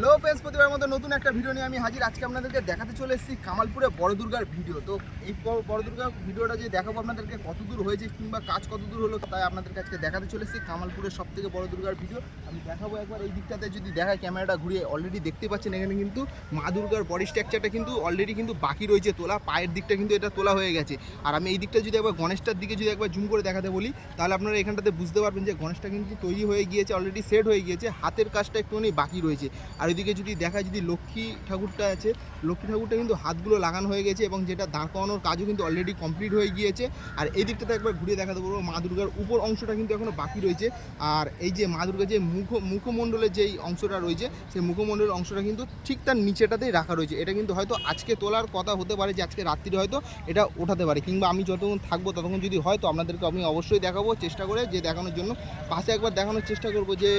Hello face প্রতিবার মতো নতুন একটা ভিডিও নিয়ে আমি হাজির। আজকে আপনাদেরকে দেখাতে চলে এসেছি কামালপুরে বড় দুর্গার ভিডিও তো এই বড় দুর্গার ভিডিওটা যে দেখাবো আপনাদেরকে কত দূর হয়েছে কিংবা কাজ কত দূর হলো, তাই আপনাদেরকে আজকে দেখাতে চলে এসেছি কামালপুরের সব থেকে বড় দুর্গার ভিডিও আমি দেখাবো একবার এই দিকটাতে, যদি দেখায় ক্যামেরাটা ঘুরিয়ে অলরেডি দেখতে পাচ্ছেন এখানে কিন্তু মা দুর্গার বডি স্ট্রাকচারটা কিন্তু অলরেডি কিন্তু বাকি রয়েছে তোলা, পায়ের দিকটা কিন্তু এটা তোলা হয়ে গেছে। আর আমি এই দিকটা যদি একবার গণেশটার দিকে যদি একবার জুম করে দেখাতে বলি, তাহলে আপনারা এখানটাতে বুঝতে পারবেন যে গণেশটা কিন্তু তৈরি হয়ে গিয়েছে অলরেডি সেট হয়ে গিয়েছে, হাতের কাজটা একটুখানি বাকি রয়েছে। আর ওইদিকে যদি দেখা যদি লক্ষ্মী ঠাকুরটা আছে, লক্ষ্মী ঠাকুরটা কিন্তু হাতগুলো লাগানো হয়ে গেছে এবং যেটা দাঁড় করানোর কাজও কিন্তু অলরেডি কমপ্লিট হয়ে গিয়েছে। আর এই দিকটাতে একবার ঘুরিয়ে দেখাতে পারব মা দুর্গার উপর অংশটা কিন্তু এখনও বাকি রয়েছে। আর এই যে মা দুর্গার যে মুখ, মুখমণ্ডলের যেই অংশটা রয়েছে, সেই মুখমণ্ডলের অংশটা কিন্তু ঠিক তার নিচেটাতেই রাখা রয়েছে। এটা কিন্তু হয়তো আজকে তোলার কথা হতে পারে যে আজকে রাত্রিরে হয়তো এটা ওঠাতে পারে, কিংবা আমি যতক্ষণ থাকব ততক্ষণ যদি হয় তো আপনাদেরকে আমি অবশ্যই দেখাবো, চেষ্টা করে যে দেখানোর জন্য। পাশে একবার দেখানোর চেষ্টা করব যে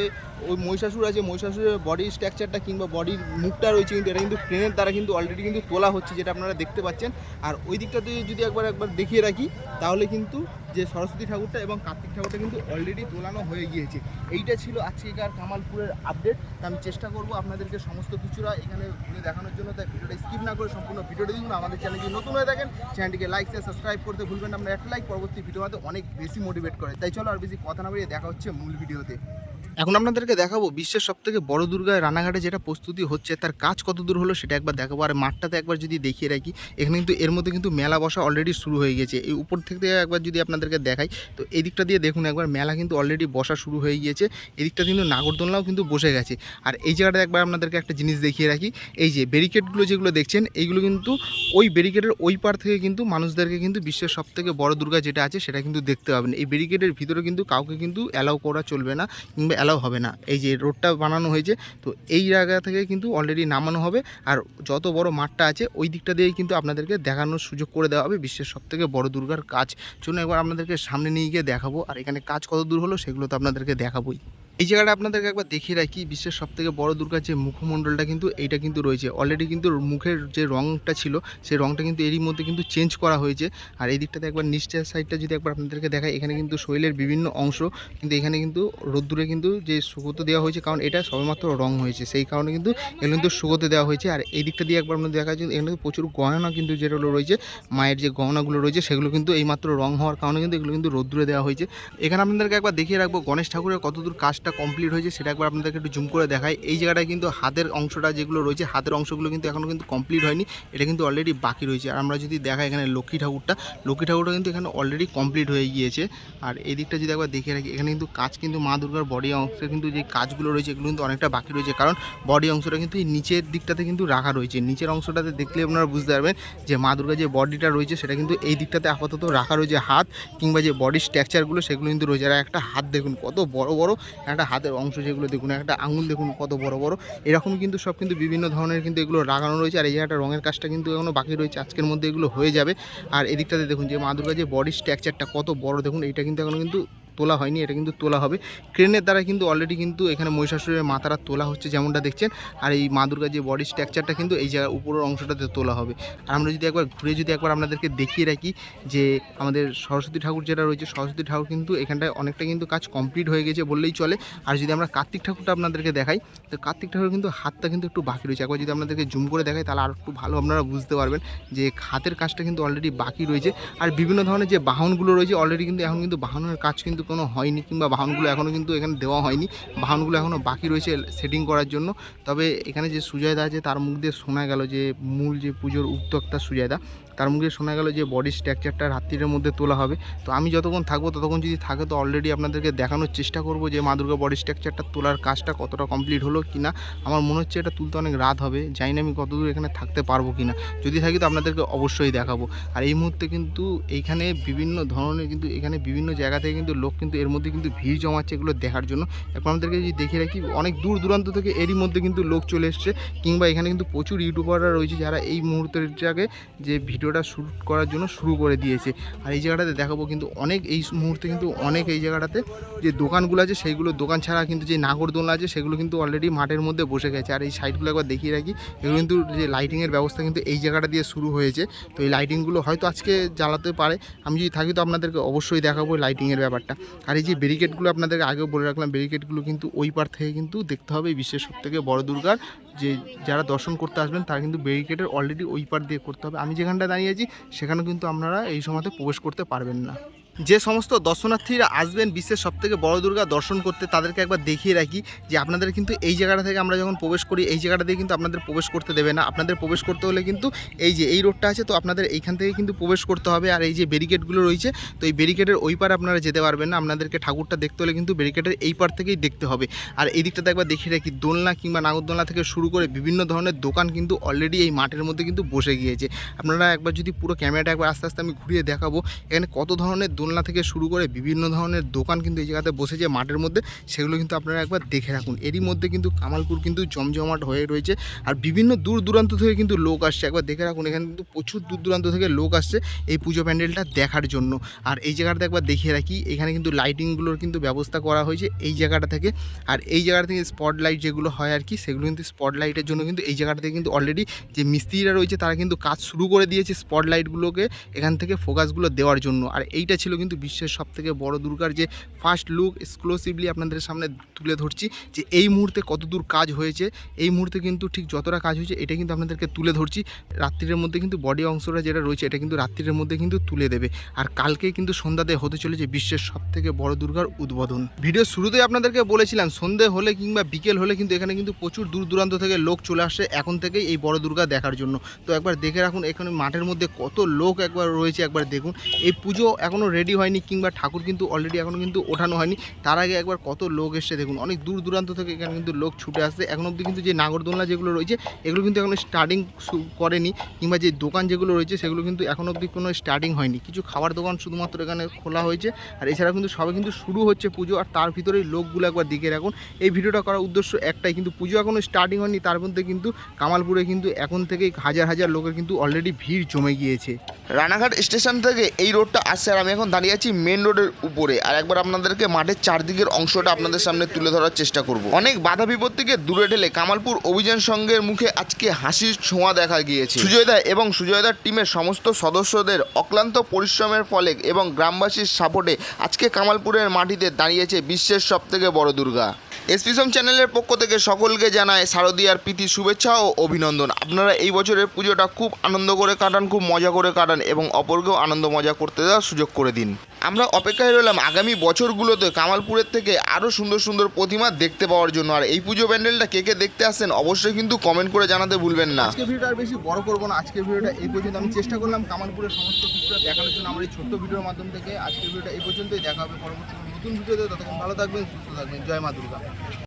ওই মহিষাসুর আছে, মহিষাসুরের বডি স্ট্রাকচারটা কিংবা বডির মুখটা রয়েছে কিন্তু, এটা কিন্তু ট্রেনের দ্বারা কিন্তু অলরেডি কিন্তু তোলা হচ্ছে, যেটা আপনারা দেখতে পাচ্ছেন। আর ওই দিকটাতে যদি একবার একবার দেখিয়ে রাখি, তাহলে কিন্তু যে সরস্বতী ঠাকুরটা এবং কার্তিক ঠাকুরটা কিন্তু অলরেডি তোলানো হয়ে গিয়েছে। এইটা ছিল আজকেকার কামালপুরের আপডেট তা আমি চেষ্টা করব আপনাদেরকে সমস্ত কিছুরা এখানে দেখানোর জন্য। তাই ভিডিওটা স্কিপ না করে সম্পূর্ণ ভিডিওটা দেখুন। আমাদের চ্যানেল যদি নতুন হয়ে থাকেন চ্যানেলটিকে লাইক শেয়ার সাবস্ক্রাইব করতে ভুলবেন না। আপনার একটা লাইক পরবর্তী ভিডিও হয়তো অনেক বেশি মোটিভেট করে। তাই চলো আর বেশি কথা না বাড়িয়ে দেখা হচ্ছে মূল ভিডিওতে এখন আপনাদেরকে দেখাবো বিশ্বের সব থেকে বড় দুর্গায় রানাঘাটে যেটা প্রস্তুতি হচ্ছে, তার কাজ কত দূর হলো সেটা একবার দেখাবো। আর মাঠটাতে একবার যদি দেখিয়ে রাখি, এখানে কিন্তু এর মধ্যে কিন্তু মেলা বসা অলরেডি শুরু হয়ে গেছে। এই উপর থেকে একবার যদি আপনাদেরকে দেখাই, তো এই দিকটা দিয়ে দেখুন একবার, মেলা কিন্তু অলরেডি বসা শুরু হয়ে গিয়েছে। এদিকটা কিন্তু নাগরদোলনাও কিন্তু বসে গেছে। আর এই জায়গাটা একবার আপনাদেরকে একটা জিনিস দেখিয়ে রাখি, এই যে ব্যারিকেডগুলো যেগুলো দেখছেন, এইগুলো কিন্তু ওই ব্যারিকেডের ওই পার থেকে কিন্তু মানুষদেরকে কিন্তু বিশ্বের সব থেকে বড় দুর্গা যেটা আছে সেটা কিন্তু দেখতে পাবেন। এই ব্যারিকেডের ভিতরে কিন্তু কাউকে কিন্তু অ্যালাউ করা চলবে না, কিংবা অ্যালাউ হবে না। এই যে রোডটা বানানো হয়েছে, তো এই জায়গা থেকে কিন্তু অলরেডি নামানো হবে। আর যত বড় মাঠটা আছে, ওই দিকটা দিয়েই কিন্তু আপনাদেরকে দেখানোর সুযোগ করে দেওয়া হবে বিশ্বের সব থেকে বড় দুর্গার কাজ। জন্য একবার আপনাদেরকে সামনে নিয়ে গিয়ে দেখাবো। আর এখানে কাজ কত দূর হলো, সেগুলো তো আপনাদেরকে দেখাবোই। এই জায়গাটা আপনাদেরকে একবার দেখিয়ে রাখি বিশ্বের সব থেকে বড় দুর্গার যে মুখমণ্ডলটা কিন্তু এইটা কিন্তু রয়েছে। অলরেডি কিন্তু মুখের যে রঙটা ছিল, সেই রঙটা কিন্তু এরই মধ্যে কিন্তু চেঞ্জ করা হয়েছে। আর এই দিকটাতে একবার নিচের সাইডটা যদি একবার আপনাদেরকে দেখাই, এখানে কিন্তু শরীরের বিভিন্ন অংশ, কিন্তু এখানে কিন্তু রোদ্দুরে কিন্তু যে শুকোতে দেওয়া হয়েছে, কারণ এটা সবেমাত্র রং হয়েছে। সেই কারণে কিন্তু এগুলো কিন্তু শুকোতে দেওয়া হয়েছে। আর এই দিকটা দিয়ে একবার আপনাদের দেখা যাচ্ছে এখানে প্রচুর গয়না কিন্তু যেগুলো রয়েছে, মায়ের যে গহনাগুলো রয়েছে, সেগুলো কিন্তু এইমাত্র রং হওয়ার কারণে কিন্তু এগুলো কিন্তু রোদ্দুরে দেওয়া হয়েছে। এখানে আপনাদেরকে একবার দেখিয়ে রাখব, গণেশ ঠাকুরের কতদূর কাজটা কমপ্লিট হয়েছে, সেটা একবার আপনাদেরকে একটু জুম করে দেখাই। এই জায়গাটায় কিন্তু হাতের অংশটা যেগুলো রয়েছে, হাতের অংশগুলো কিন্তু এখনও কিন্তু কমপ্লিট হয়নি। এটা কিন্তু অলরেডি বাকি রয়েছে। আর আমরা যদি দেখাই এখানে লক্ষ্মী ঠাকুরটা লক্ষ্মী ঠাকুরটা কিন্তু এখানে অলরেডি কমপ্লিট হয়ে গিয়েছে। আর এই দিকটা যদি একবার দেখিয়ে রাখি, এখানে কিন্তু কাজ কিন্তু মা দুর্গার বডি অংশে কিন্তু যে কাজগুলো রয়েছে, এগুলো কিন্তু অনেকটা বাকি রয়েছে। কারণ বডি অংশটা কিন্তু এই নিচের দিকটাতে কিন্তু রাখা রয়েছে। নিচের অংশটাতে দেখলে আপনারা বুঝতে পারবেন যে মা দুর্গার যে বডিটা রয়েছে, সেটা কিন্তু এই দিকটাতে আপাতত রাখা রয়েছে হাত, কিংবা যে বডি স্ট্রাকচারগুলো সেগুলো কিন্তু রয়েছে। আর একটা হাত দেখুন, কত বড় বড়, একটা হাতের অংশ যেগুলো দেখুন, একটা আঙুল দেখুন কত বড় বড়। এরকম কিন্তু সব কিন্তু বিভিন্ন ধরনের কিন্তু এগুলো লাগানো রয়েছে। আর এই জায়গাটা রঙের কাজটা কিন্তু এখনও বাকি রয়েছে, আজকের মধ্যে এগুলো হয়ে যাবে। আর এদিকটাতে দেখুন যে মা দুর্গা যে বডি স্ট্রাকচারটা কত বড় দেখুন, এইটা কিন্তু এখনও কিন্তু তোলা হয়নি, এটা কিন্তু তোলা হবে। ক্রেনের দ্বারা কিন্তু অলরেডি কিন্তু এখানে মহিষাসুরের মাথাটা তোলা হচ্ছে যেমনটা দেখছেন। আর এই মা দুর্গার যে বডি স্ট্রাকচারটা কিন্তু এই জায়গার উপরের অংশটাতে তোলা হবে। আর আমরা যদি একবার ঘুরে যদি একবার আপনাদেরকে দেখিয়ে রাখি যে আমাদের সরস্বতী ঠাকুর যেটা রয়েছে, সরস্বতী ঠাকুর কিন্তু এখানটায় অনেকটা কিন্তু কাজ কমপ্লিট হয়ে গেছে বললেই চলে। আর যদি আমরা কার্তিক ঠাকুরটা আপনাদেরকে দেখাই, তো কার্তিক ঠাকুর কিন্তু হাতটা কিন্তু একটু বাকি রয়েছে। একবার যদি আপনাদেরকে জুম করে দেখাই, তাহলে আর একটু ভালো আপনারা বুঝতে পারবেন যে হাতের কাজটা কিন্তু অলরেডি বাকি রয়েছে। আর বিভিন্ন ধরনের যে বাহনগুলো রয়েছে অলরেডি কিন্তু এখন কিন্তু বাহনের কাজ কিন্তু কোনো হয়নি কিংবা বাহনগুলো এখনও কিন্তু এখানে দেওয়া হয়নি। বাহনগুলো এখনও বাকি রয়েছে সেটিং করার জন্য। তবে এখানে যে সুজয়দা আছে, তার মুখ দিয়ে শোনা গেল যে মূল যে পুজোর উদ্যোক্তা সুজয়দা তার মুখে শোনা গেল যে বডি স্ট্রাকচারটা রাত্রির মধ্যে তোলা হবে। তো আমি যতক্ষণ থাকব, ততক্ষণ যদি থাকে, তো অলরেডি আপনাদেরকে দেখানোর চেষ্টা করব যে মা দুর্গা বডি স্ট্রাকচারটা তোলার কাজটা কতটা কমপ্লিট হলো কি না আমার মনে হচ্ছে এটা তুলতে অনেক রাত হবে, জানি না আমি কতদূর এখানে থাকতে পারব কি না যদি থাকি, তো আপনাদেরকে অবশ্যই দেখাবো। আর এই মুহূর্তে কিন্তু এইখানে বিভিন্ন ধরনের কিন্তু এখানে বিভিন্ন জায়গা থেকে কিন্তু লোক কিন্তু এর মধ্যে কিন্তু ভিড় জমাচ্ছে এগুলো দেখার জন্য। এখন আমাদেরকে যদি দেখে রাখি, অনেক দূর দূরান্ত থেকে এরই মধ্যে কিন্তু লোক চলে এসছে, কিংবা এখানে কিন্তু প্রচুর ইউটিউবাররা রয়েছে যারা এই মুহূর্তের জায়গায় যে ভিডিওটা শ্যুট করার জন্য শুরু করে দিয়েছে। আর এই জায়গাটাতে দেখাবো কিন্তু অনেক, এই মুহূর্তে কিন্তু অনেক এই জায়গাটাতে যে দোকানগুলো আছে, সেইগুলো দোকান ছাড়া কিন্তু যে নাগরদোলনা আছে, সেগুলো কিন্তু অলরেডি মাঠের মধ্যে বসে গেছে। আর এই সাইডগুলো একবার দেখিয়ে রাখি, এগুলো কিন্তু যে লাইটিংয়ের ব্যবস্থা কিন্তু এই জায়গাটা দিয়ে শুরু হয়েছে। তো এই লাইটিংগুলো হয়তো আজকে জ্বালাতে পারে। আমি যদি থাকি তো আপনাদেরকে অবশ্যই দেখাবো লাইটিংয়ের ব্যাপারটা। আর এই যে ব্যারিকেডগুলো আপনাদেরকে আগেও বলে রাখলাম ব্যারিকেডগুলো কিন্তু ওই পার থেকে কিন্তু দেখতে হবে, বিশ্বের সব থেকে বড় দুর্গার যে যারা দর্শন করতে আসবেন, তারা কিন্তু ব্যারিকেডের অলরেডি ওই পার দিয়ে করতে হবে। আমি যেখানটা দাঁড়িয়ে আছি সেখানে কিন্তু আপনারা এই সময়তে প্রবেশ করতে পারবেন না। যে সমস্ত দর্শনার্থীরা আসবেন বিশ্বের সব থেকে বড় দুর্গা দর্শন করতে, তাদেরকে একবার দেখিয়ে রাখি যে আপনাদের কিন্তু এই জায়গাটা থেকে আমরা যখন প্রবেশ করি, এই জায়গাটা দিয়ে কিন্তু আপনাদের প্রবেশ করতে দেবে না। আপনাদের প্রবেশ করতে হলে কিন্তু এই যে এই রোডটা আছে, তো আপনাদের এইখান থেকে কিন্তু প্রবেশ করতে হবে। আর এই যে ব্যারিকেডগুলো রয়েছে, তো এই ব্যারিকেডের ওই পার আপনারা যেতে পারবেন না। আপনাদেরকে ঠাকুরটা দেখতে হলে কিন্তু ব্যারিকেডের এই পার থেকেই দেখতে হবে। আর এই দিকটাতে একবার দেখিয়ে রাখি, দোলনা কিংবা নাগরদোলনা থেকে শুরু করে বিভিন্ন ধরনের দোকান কিন্তু অলরেডি এই মাঠের মধ্যে কিন্তু বসে গিয়েছে। আপনারা একবার যদি পুরো ক্যামেরাটা একবার আস্তে আস্তে আমি ঘুরিয়ে দেখাবো, এখানে কত ধরনের দোলনা থেকে শুরু করে বিভিন্ন ধরনের দোকান কিন্তু এই জায়গাতে বসেছে মাঠের মধ্যে। সেগুলো কিন্তু আপনারা একবার দেখে রাখুন। এরই মধ্যে কিন্তু কামালপুর কিন্তু জমজমাট হয়ে রয়েছে আর বিভিন্ন দূর দূরান্ত থেকে কিন্তু লোক আসছে। একবার দেখে রাখুন, এখানে কিন্তু প্রচুর দূর দূরান্ত থেকে লোক আসছে এই পুজো প্যান্ডেলটা দেখার জন্য। আর এই জায়গাটাতে একবার দেখিয়ে রাখি, এখানে কিন্তু লাইটিংগুলোর কিন্তু ব্যবস্থা করা হয়েছে এই জায়গাটা থেকে। আর এই জায়গাটা থেকে স্পট লাইট যেগুলো হয় আর কি, সেগুলো কিন্তু স্পট লাইটের জন্য কিন্তু এই জায়গাটা থেকে কিন্তু অলরেডি যে মিস্ত্রিরা রয়েছে তারা কিন্তু কাজ শুরু করে দিয়েছে স্পট লাইটগুলোকে এখান থেকে ফোকাসগুলো দেওয়ার জন্য। আর এইটা ছিল কিন্তু বিশ্বের সব থেকে বড় দুর্গার যে ফার্স্ট লুক এক্সক্লুসিভলি আপনাদের সামনে তুলে ধরছি, যে এই মুহূর্তে কতদূর কাজ হয়েছে, এই মুহূর্তে কিন্তু ঠিক যতটা কাজ হয়েছে এটা কিন্তু আপনাদেরকে তুলে ধরছি। রাত্রির মধ্যে কিন্তু বডি অংশটা যেটা রয়েছে এটা কিন্তু রাত্রির মধ্যে কিন্তু তুলে দেবে। আর কালকে কিন্তু সন্ধ্যাতে হতে চলেছে বিশ্বের সব থেকে বড় দুর্গার উদ্বোধন। ভিডিও শুরুতেই আপনাদেরকে বলেছিলাম, সন্ধে হলে কিংবা বিকেল হলে কিন্তু এখানে কিন্তু প্রচুর দূর দূরান্ত থেকে লোক চলে আসে এখন থেকেই এই বড় দুর্গা দেখার জন্য। তো একবার দেখে রাখুন, এখানে মাঠের মধ্যে কত লোক একবার রয়েছে, একবার দেখুন। এই পুজো এখনও রেডি হয়নি কিংবা ঠাকুর কিন্তু অলরেডি এখনও কিন্তু ওঠানো হয়নি। তার আগে একবার কত লোক এসছে দেখুন, অনেক দূর দূরান্ত থেকে এখানে কিন্তু লোক ছুটে আসছে। এখন অবধি কিন্তু যে নাগরদোলনা যেগুলো রয়েছে, এগুলো কিন্তু এখনও স্টার্টিং করেনি, কিংবা যে দোকান যেগুলো রয়েছে, সেগুলো কিন্তু এখন অবধি কোনো স্টার্টিং হয়নি। কিছু খাবার দোকান শুধুমাত্র এখানে খোলা হয়েছে, আর এছাড়া কিন্তু সবে কিন্তু শুরু হচ্ছে পুজো, আর তার ভিতরেই লোকগুলো একবার দিকে রাখুন। এই ভিডিওটা করার উদ্দেশ্য একটাই, কিন্তু পুজো এখনও স্টার্টিং হয়নি, তার মধ্যে কিন্তু কামালপুরে কিন্তু এখন থেকেই হাজার হাজার লোকের কিন্তু অলরেডি ভিড় জমে গিয়েছে। রানাঘাট স্টেশন থেকে এই রোডটা আসছে, আর আমি এখন দাঁড়িয়ে আছি মেন রোডের উপরে। আর একবার আপনাদেরকে মাঠের চারদিকের অংশটা আপনাদের সামনে তুলে ধরার চেষ্টা করব। অনেক বাধা বিপত্তিকে দূরে ঠেলে কামালপুর অভিযান সংঘের মুখে আজকে হাসির ছোঁয়া দেখা গিয়েছে। সুজয়দা এবং সুজয়দার টিমের সমস্ত সদস্যদের অক্লান্ত পরিশ্রমের ফলে এবং গ্রামবাসীর সাপোর্টে আজকে কামালপুরের মাটিতে দাঁড়িয়েছে বিশ্বের সবথেকে বড় দুর্গা। এসপিসম চ্যানেলের পক্ষ থেকে সকলকে জানায় শারদীয়ার প্রীতি শুভেচ্ছা ও অভিনন্দন। আপনারা এই বছরের পুজোটা খুব আনন্দ করে কাটান, খুব মজা করে কাটান এবং অপরকেও আনন্দ মজা করতে দেওয়ার সুযোগ করে দিন। আমরা অপেক্ষায় রইলাম আগামী বছরগুলোতে কামালপুরের থেকে আরও সুন্দর সুন্দর প্রতিমা দেখতে পাওয়ার জন্য। আর এই পুজো প্যান্ডেলটা কে কে দেখতে আসেন অবশ্যই কিন্তু কমেন্ট করে জানাতে ভুলবেন না। আজকে ভিডিওটা আর বেশি বড় করব না। আজকের ভিডিওটা এই পর্যন্ত। আমি চেষ্টা করলাম কামালপুরের সমস্ত কিছুটা দেখানোর জন্য। আমার এই ছোট্ট ভিডিওর মাধ্যম থেকে আজকের ভিডিওটা এই পর্যন্তই। দেখা হবে পরবর্তী নতুন ভিডিওতে ততক্ষণ ভালো থাকবেন সুস্থ থাকবেন। জয় মা দুর্গা।